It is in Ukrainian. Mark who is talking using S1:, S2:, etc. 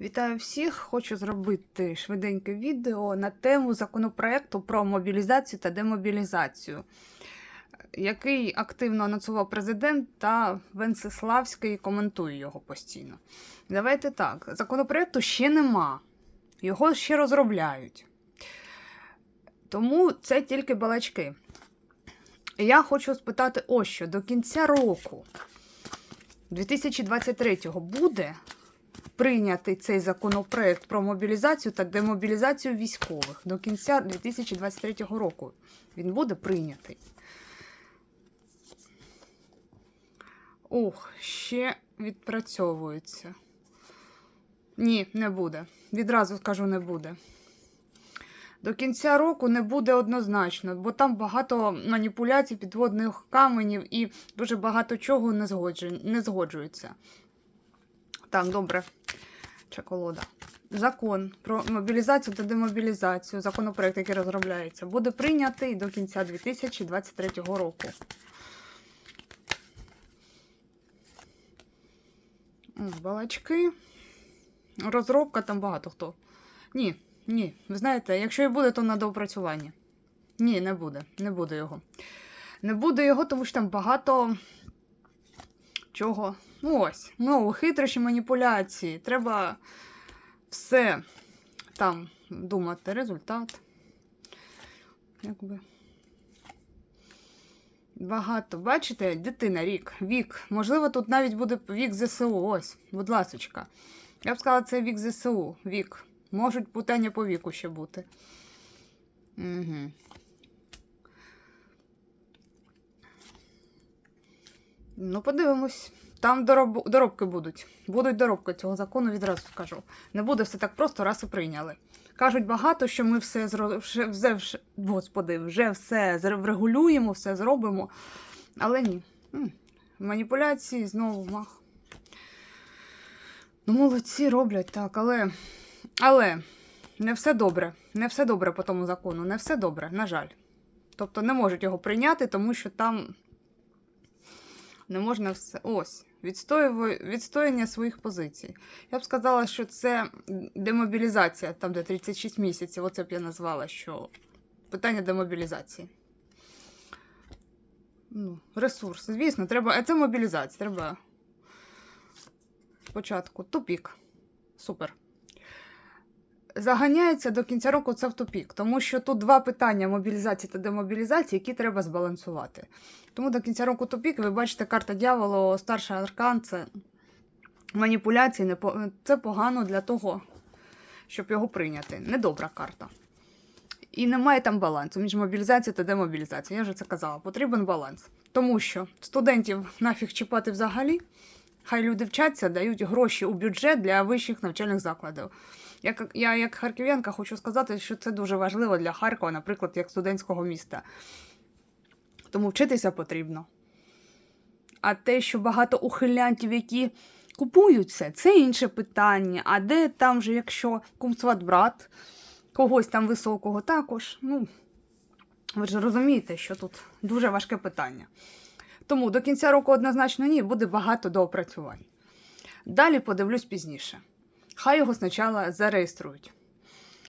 S1: Вітаю всіх! Хочу зробити швиденьке відео на тему законопроекту про мобілізацію та демобілізацію, який активно анонсував президент та Венцеславський коментує його постійно. Давайте так: законопроекту ще нема, його ще розробляють. Тому це тільки балачки. Я хочу спитати ось що до кінця року 2023-го буде прийнятий цей законопроект про мобілізацію та демобілізацію військових до кінця 2023 року. Він буде прийнятий. Ух, ще відпрацьовується. Ні, не буде. Відразу скажу, не буде. До кінця року не буде однозначно, бо там багато маніпуляцій, підводних каменів і дуже багато чого не згоджується. Так, добре. Чеколода. Закон про мобілізацію та демобілізацію, законопроект, який розробляється, буде прийнятий до кінця 2023 року. Балачки. Розробка там багато хто. Ні, ні. Ви знаєте, якщо і буде, то на доопрацювання. Ні, не буде. Не буде його. Не буде його, тому що там багато чого. Ну ось, ну, хитрощі маніпуляції. Треба все там думати. Результат. Якби. Багато. Бачите, дитина рік, вік. Можливо, тут навіть буде вік ЗСУ. Ось, будь ласочка. Я б сказала, це вік ЗСУ. Вік. Можуть питання по віку ще бути. Угу. Ну, подивимось. Там дороб... доробки будуть. Будуть доробки цього закону, відразу скажу. Не буде все так просто, раз і прийняли. Кажуть багато, що ми все зро... вже, вже. Господи, вже все врегулюємо, все зробимо. Але ні. Маніпуляції знову мах. Ну, молодці роблять так, але. Але не все добре. Не все добре по тому закону. Не все добре, на жаль. Тобто не можуть його прийняти, тому що там не можна все. Ось, відстояння своїх позицій. Я б сказала, що це демобілізація, там, де 36 місяців, оце б я назвала, що питання демобілізації. Ну, ресурс. Звісно, треба. А це мобілізація. Треба спочатку тупік. Супер. Заганяється до кінця року це в тупік, тому що тут два питання мобілізації та демобілізації, які треба збалансувати. Тому до кінця року тупік, ви бачите, карта дьявола, старший аркан це маніпуляції, це погано для того, щоб його прийняти. Недобра карта. І немає там балансу між мобілізацією та демобілізацією. Я вже це казала. Потрібен баланс. Тому що студентів нафіг чіпати взагалі. Хай люди вчаться, дають гроші у бюджет для вищих навчальних закладів. Як, я, як харків'янка, хочу сказати, що це дуже важливо для Харкова, наприклад, як студентського міста. Тому вчитися потрібно. А те, що багато ухилянтів, які купують це, інше питання. А де там же, якщо кумсват брат, когось там високого також, ну, ви ж розумієте, що тут дуже важке питання. Тому до кінця року однозначно ні, буде багато доопрацювань. Далі подивлюсь пізніше. Хай його спочатку зареєструють.